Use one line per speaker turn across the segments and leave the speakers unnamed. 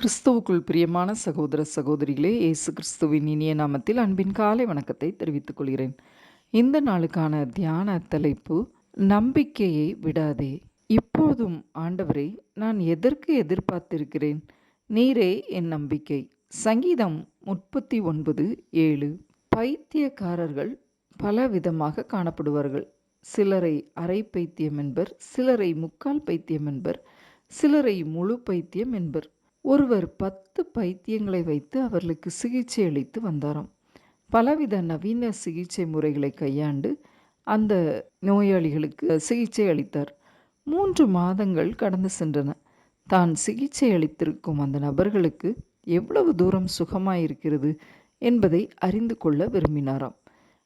கிறிஸ்துவுக்குள் பிரியமான சகோதர சகோதரிகளே இயேசு கிறிஸ்துவின் இனிய நாமத்தில் அன்பின் காலை வணக்கத்தை தெரிவித்துக் கொள்கிறேன். இந்த நாளுக்கான தியான தலைப்பு நம்பிக்கையை விடாதே. இப்போதும் ஆண்டவரை நான் எதற்கு எதிர்பார்த்திருக்கிறேன்? நீரே என் நம்பிக்கை. சங்கீதம் முப்பத்தி ஒன்பது ஏழு. பைத்தியக்காரர்கள் பல விதமாக காணப்படுவார்கள். சிலரை அரை பைத்தியம் என்பர் சிலரை முக்கால் பைத்தியம் என்பர் சிலரை முழு பைத்தியம் என்பர். ஒருவர் பத்து பைத்தியங்களை வைத்து அவர்களுக்கு சிகிச்சை அளித்து வந்தாராம். பலவித நவீன சிகிச்சை முறைகளை கையாண்டு அந்த நோயாளிகளுக்கு சிகிச்சை அளித்தார். மூன்று மாதங்கள் கடந்து சென்றன. தான் சிகிச்சை அளித்திருக்கும் அந்த நபர்களுக்கு எவ்வளவு தூரம் சுகமாயிருக்கிறது என்பதை அறிந்து கொள்ள விரும்பினாராம்.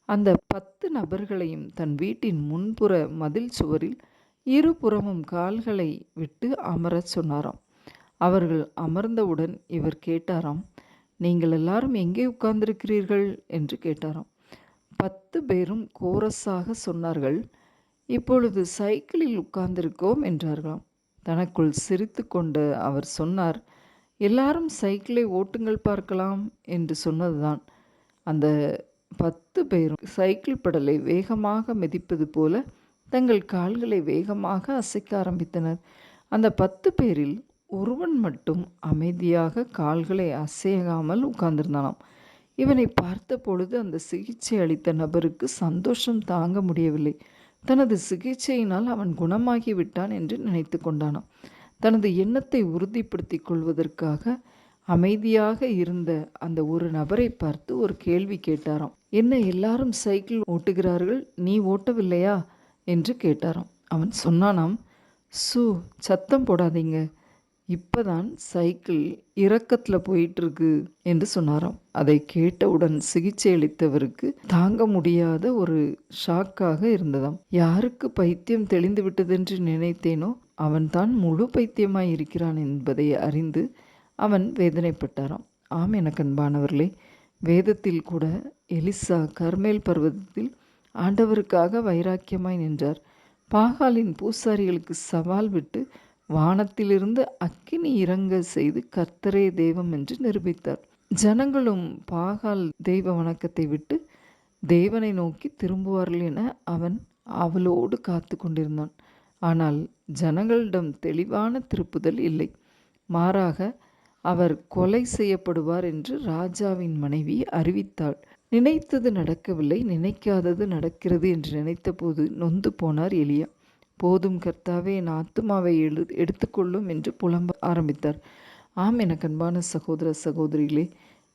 அந்த பத்து நபர்களையும் தன் வீட்டின் முன்புற மதில் சுவரில் இருபுறமும் கால்களை விட்டு அமரச் சொன்னாராம். அவர்கள் அமர்ந்தவுடன் இவர் கேட்டாராம் நீங்கள் எல்லாரும் எங்கே உட்கார்ந்திருக்கிறீர்கள்? என்று கேட்டாராம். பத்து பேரும் கோரஸாக சொன்னார்கள் இப்பொழுது சைக்கிளில் உட்கார்ந்திருக்கோம் என்றார்களாம். தனக்குள் சிரித்து கொண்டு அவர் சொன்னார் எல்லாரும் சைக்கிளை ஓட்டுங்கள் பார்க்கலாம் என்று சொன்னதுதான். அந்த பத்து பேரும் சைக்கிள் படலை வேகமாக மிதிப்பது போல தங்கள் கால்களை வேகமாக அசைக்க ஆரம்பித்தனர். அந்த பத்து பேரில் ஒருவன் மட்டும் அமைதியாக கால்களை அசையாமல் உட்கார்ந்திருந்தானாம். இவனை பார்த்த பொழுது அந்த சிகிச்சை அளித்த நபருக்கு சந்தோஷம் தாங்க முடியவில்லை. தனது சிகிச்சையினால் அவன் குணமாகி விட்டான் என்று நினைத்து கொண்டானாம். தனது எண்ணத்தை உறுதிப்படுத்தி கொள்வதற்காக அமைதியாக இருந்த அந்த ஒரு நபரை பார்த்து ஒரு கேள்வி கேட்டாராம். என்ன எல்லாரும் சைக்கிள் ஓட்டுகிறார்கள்? நீ ஓட்டவில்லையா? என்று கேட்டாராம். அவன் சொன்னானாம் சு சத்தம் போடாதீங்க. இப்போதான் சைக்கிள் இறக்கத்தில் போயிட்டுருக்கு என்று சொன்னாராம். அதை கேட்டவுடன் சிகிச்சை அளித்தவருக்கு தாங்க முடியாத ஒரு ஷாக்காக இருந்ததாம். யாருக்கு பைத்தியம் தெளிந்து விட்டதென்று நினைத்தேனோ அவன்தான் முழு பைத்தியமாய் இருக்கிறான் என்பதை அறிந்து அவன் வேதனைப்பட்டாராம். ஆம் எனக்கு வேதத்தில் கூட எலிசா கர்மேல் பர்வதத்தில் ஆண்டவருக்காக வைராக்கியமாய் நின்றார். பாகாலின் பூசாரிகளுக்கு சவால் விட்டு வானத்திலிருந்து அக்கினி இறங்க செய்து கர்த்தரே தெய்வம் என்று நிரூபித்தார். ஜனங்களும் பாகால் தெய்வ வணக்கத்தை விட்டு தேவனை நோக்கி திரும்புவார்கள் என அவன் அவளோடு காத்து கொண்டிருந்தான். ஆனால் ஜனங்களிடம் தெளிவான திருப்புதல் இல்லை. மாறாக அவர் கொலை செய்யப்படுவார் என்று ராஜாவின் மனைவி அறிவித்தாள். நினைத்தது நடக்கவில்லை நினைக்காதது நடக்கிறது என்று நினைத்தபோது நொந்து போனார் எலியா. போதும் கர்த்தாவே என் ஆத்துமாவை எழு எடுத்துக்கொள்ளும் என்று புலம்ப ஆரம்பித்தார். ஆம் எனக்கு அன்பான சகோதர சகோதரிகளே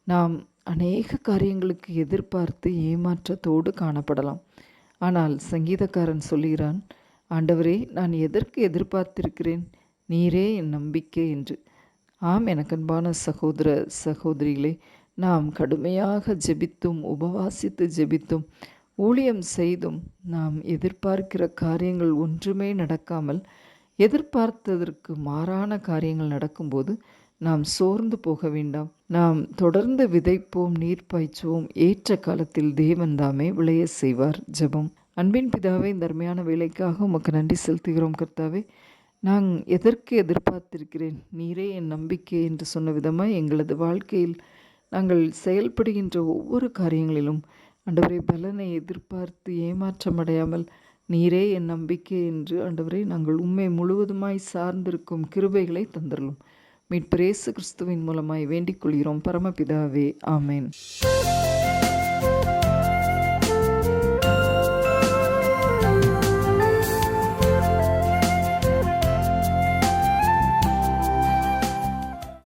நாம் அநேக காரியங்களுக்கு எதிர்பார்த்து ஏமாற்றத்தோடு காணப்படலாம். ஆனால் சங்கீதக்காரன் சொல்கிறான் ஆண்டவரே நான் எதற்கு எதிர்பார்த்திருக்கிறேன்? நீரே என் நம்பிக்கை என்று. ஆம் எனக்கு அன்பான சகோதர சகோதரிகளே நாம் கடுமையாக ஜெபித்தும் உபவாசித்து ஜெபித்தும் ஊழியம் செய்தும் நாம் எதிர்பார்க்கிற காரியங்கள் ஒன்றுமே நடக்காமல் எதிர்பார்த்ததற்கு மாறான காரியங்கள் நடக்கும்போது நாம் சோர்ந்து போக வேண்டாம். நாம் தொடர்ந்து விதைப்போம் நீர் பாய்ச்சுவோம் ஏற்ற காலத்தில் தேவன் தாமே விளைய செய்வார் ஜெபம். அன்பின் பிதாவே இந்த அருமையான வேலைக்காக உமக்கு நன்றி செலுத்துகிறோம் கர்த்தாவே. நான் எதற்கு எதிர்பார்த்திருக்கிறேன்? நீரே என் நம்பிக்கை என்று சொன்ன விதமாக எங்களது வாழ்க்கையில் நாங்கள் செயல்படுகின்ற ஒவ்வொரு காரியங்களிலும் ஆண்டவரை பலனை எதிர்பார்த்து ஏமாற்றமடையாமல் நீரே என் நம்பிக்கை என்று ஆண்டவரை நாங்கள் உண்மை முழுவதுமாய் சார்ந்திருக்கும் கிருபைகளை தந்தரலும் மீட்பிரேசு கிறிஸ்துவின் மூலமாய் வேண்டிக் கொள்கிறோம். பரமபிதாவே ஆமேன்.